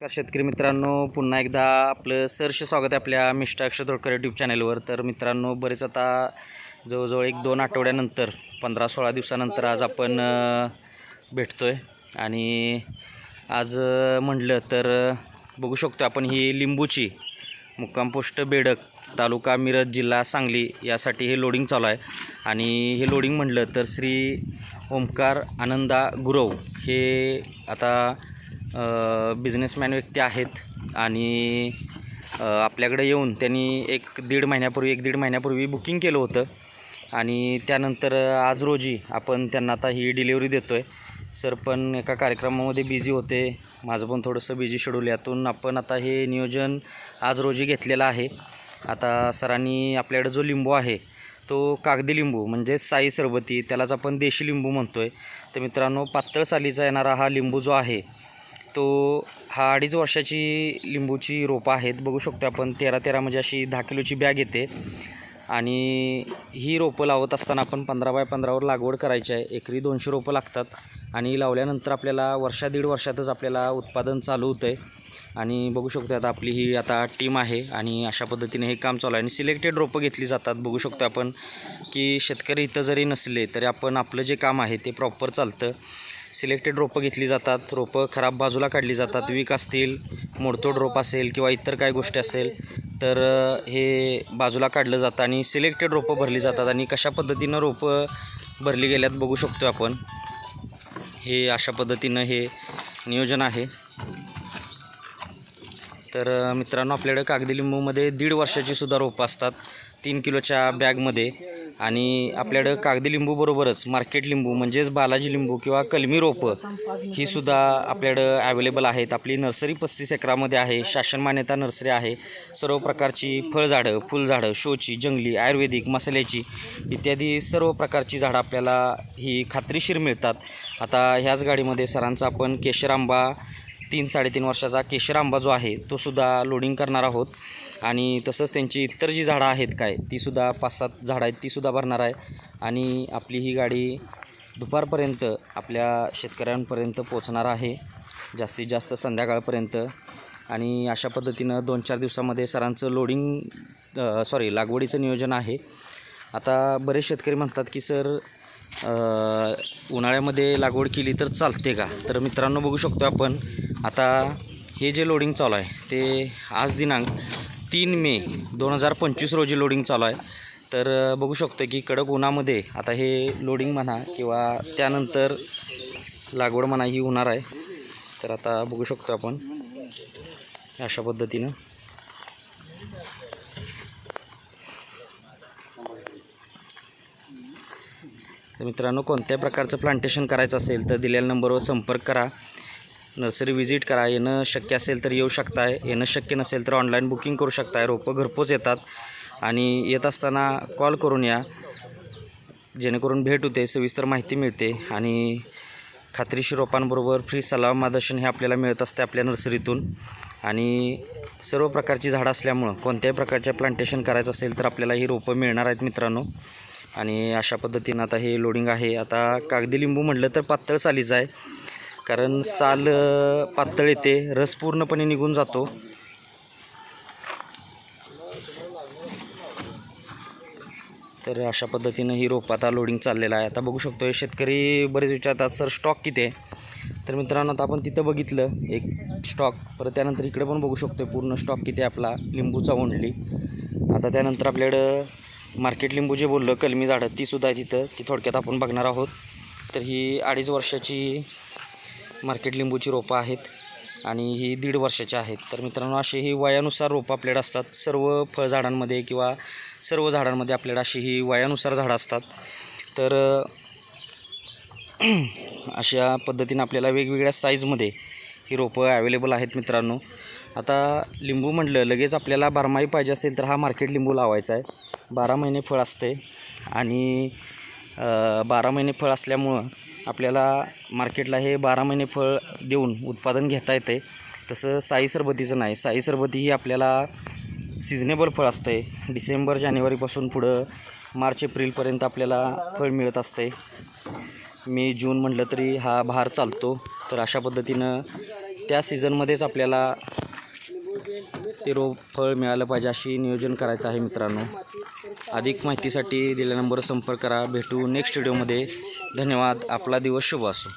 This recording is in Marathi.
नमस्कार शेतकरी मित्रांनो पुन्हा एकदा आपलं सरसे स्वागत आहे आपल्या मिस्टर अक्षर तोडकर यूट्यूब चॅनलवर तर मित्रांनो बरेच आता जवळजवळ एक दोन आठवड्यानंतर पंधरा सोळा दिवसानंतर आज आपण भेटतो आहे आणि आज म्हटलं तर बघू शकतो आपण ही लिंबूची मुक्कामपोस्ट बेडक तालुका मिरज जिल्हा सांगली यासाठी हे लोडिंग चालू आहे. आणि हे लोडिंग म्हटलं तर श्री ओमकार आनंदा गुरव हे आता बिझनेसमॅन व्यक्ती आहेत आणि आपल्याकडे येऊन त्यांनी एक दीड महिन्यापूर्वी एक दीड महिन्यापूर्वी बुकिंग केलं होतं. आणि त्यानंतर आज रोजी आपण त्यांना आता ही डिलिव्हरी देतो आहे सर पण एका कार्यक्रमामध्ये बिझी होते. माझं पण थोडंसं बिझी शेड्यूल यातून आपण आता हे नियोजन आज रोजी घेतलेलं आहे. आता सरांनी आपल्याकडे जो लिंबू आहे तो कागदी लिंबू म्हणजे साई सरबती त्यालाच आपण देशी लिंबू म्हणतो आहे तर मित्रांनो पातळ सालीचा येणारा हा लिंबू जो आहे तो हा अडीच वर्षाची लिंबूची रोपं आहेत. बघू शकतो आपण तेरा तेरा म्हणजे अशी दहा किलोची बॅग येते. आणि ही रोपं लावत असताना आपण पंधरा बाय पंधरावर लागवड करायची आहे. एकरी दोनशे रोपं लागतात. आणि लावल्यानंतर आपल्याला वर्षा दीड वर्षातच आपल्याला उत्पादन चालू होतं आहे आणि बघू शकतो आता आपली ही आता टीम आहे आणि अशा पद्धतीने हे काम चालू आहे. आणि सिलेक्टेड रोपं घेतली जातात. बघू शकतो आपण की शेतकरी इथं जरी नसले तरी आपण आपलं जे काम आहे ते प्रॉपर चालतं. सिलेक्टेड रोपं घेतली जातात. रोपं खराब बाजूला काढली जातात. वीक असतील मोडतोड रोप असेल किंवा इतर काय गोष्टी असेल तर हे बाजूला काढलं जातं आणि सिलेक्टेड रोपं भरली जातात आणि कशा पद्धतीनं रोपं भरली गेल्यात बघू शकतो आपण. हे अशा पद्धतीनं हे नियोजन आहे. तर मित्रांनो आपल्याकडे कागदी लिंबूमध्ये दीड वर्षाची सुद्धा रोपं असतात. तीन किलोच्या बॅगमध्ये. आणि आपल्याकडं कागदी लिंबूबरोबरच मार्केट लिंबू म्हणजेच बालाजी लिंबू किंवा कलमी रोपं ही सुद्धा आपल्याकडं ॲवेलेबल आहेत. आपली नर्सरी पस्तीस एकरामध्ये आहे शासन मान्यता नर्सरी आहे. सर्व प्रकारची फळझाडं फुलझाडं शोची जंगली आयुर्वेदिक मसाल्याची इत्यादी सर्व प्रकारची झाडं आपल्याला ही खात्रीशीर मिळतात. आता ह्याच गाडीमध्ये सरांचा आपण केशर आंबा तीन साडेतीन वर्षाचा केशर आंबा जो आहे तो सुद्धा लोडिंग करणार आहोत. आणि तसंच त्यांची इतर जी झाडं आहेत काय तीसुद्धा पाच सात झाडं आहेत तीसुद्धा भरणार आहे. आणि आपली ही गाडी दुपारपर्यंत आपल्या शेतकऱ्यांपर्यंत पोचणार आहे. जास्तीत जास्त संध्याकाळपर्यंत. आणि अशा पद्धतीनं दोन चार दिवसामध्ये सरांचं लोडिंग सॉरी लागवडीचं नियोजन आहे. आता बरेच शेतकरी म्हणतात की सर उन्हाळ्यामध्ये लागवड केली तर चालते का? तर मित्रांनो बघू शकतो आपण. आता हे जे लोडिंग चालू आहे ते आज दिनांक तीन मे दोन हजार पंचवीस रोजी लोडिंग चालू आहे. तर बघू शकतो की कडक उन्हामध्ये आता हे लोडिंग म्हणा किंवा त्यानंतर लागवड म्हणा ही होणार आहे. तर आता बघू शकतो आपण अशा पद्धतीनं. तर मित्रांनो कोणत्या प्रकारचं प्लांटेशन करायचं असेल तर दिलेल्या नंबरवर संपर्क करा. नर्सरी व्हिजिट करा. येणं शक्य असेल तर येऊ शकताय. येणं शक्य नसेल तर ऑनलाईन बुकिंग करू शकताय. रोपं घरपोच येतात. आणि येत असताना कॉल करून या. जेणेकरून भेट होते सविस्तर माहिती मिळते आणि खात्रीशीर रोपांबरोबर फ्री सल्ला मार्गदर्शन हे आपल्याला मिळत असते आपल्या नर्सरीतून. आणि सर्व प्रकारची झाडं असल्यामुळं कोणत्याही प्रकारच्या प्लांटेशन करायचं असेल तर आपल्याला ही रोपं मिळणार आहेत मित्रांनो. आणि अशा पद्धतीनं आता हे लोडिंग आहे. आता कागदी लिंबू म्हटलं तर पातळ सालीचं आहे. कारण साल पातळ येते. रस पूर्णपणे निघून जातो. तर अशा पद्धतीनं ही रोप आता लोडिंग चाललेलं आहे. आता बघू शकतो शेतकरी बरेच विचारतात सर स्टॉक किती आहे? तर मित्रांनो आता आपण तिथं बघितलं एक स्टॉक परत त्यानंतर इकडे पण बघू शकतो पूर्ण स्टॉक किती आहे आपला लिंबूचा ओंडली आता त्यानंतर आपल्याकडं मार्केट लिंबू जे बोललं कलमी झाडं तीसुद्धा आहे तिथं ती थोडक्यात आपण बघणार आहोत. तर ही अडीच वर्षाची मार्केट लिंबूची रोपं आहेत आणि ही दीड वर्षाची आहेत. तर मित्रांनो अशी ही वयानुसार रोपं आपल्याकडे असतात. सर्व फळझाडांमध्ये किंवा सर्व झाडांमध्ये आपल्याला अशी ही वयानुसार झाडं असतात. तर अशा पद्धतीनं आपल्याला वेगवेगळ्या साईजमध्ये ही रोपं अवेलेबल आहेत मित्रांनो. आता लिंबू म्हटलं लगेच आपल्याला बारमाही पाहिजे असेल तर हा मार्केट लिंबू लावायचा आहे. बारा महिने फळ असते आणि बारा महिने फळ असल्यामुळं आपल्याला मार्केटला हे बारा महिने फळ देऊन उत्पादन घेता येते. तसं साई सरबतीचं नाही. साई सरबती ही आपल्याला सिजनेबल फळ असते डिसेंबर जानेवारीपासून पुढं मार्च एप्रिलपर्यंत आपल्याला फळ मिळत असते मे जून म्हटलं तरी हा बहार चालतो. तर अशा पद्धतीनं त्या सीझनमध्येच आपल्याला ते रोप फळ मिळालं पाहिजे अशी नियोजन करायचं आहे मित्रांनो. अधिक माहितीसाठी दिलेल्या नंबरवर संपर्क करा. भेटू नेक्स्ट व्हिडिओमध्ये धन्यवाद. आपला दिवस शुभ असो.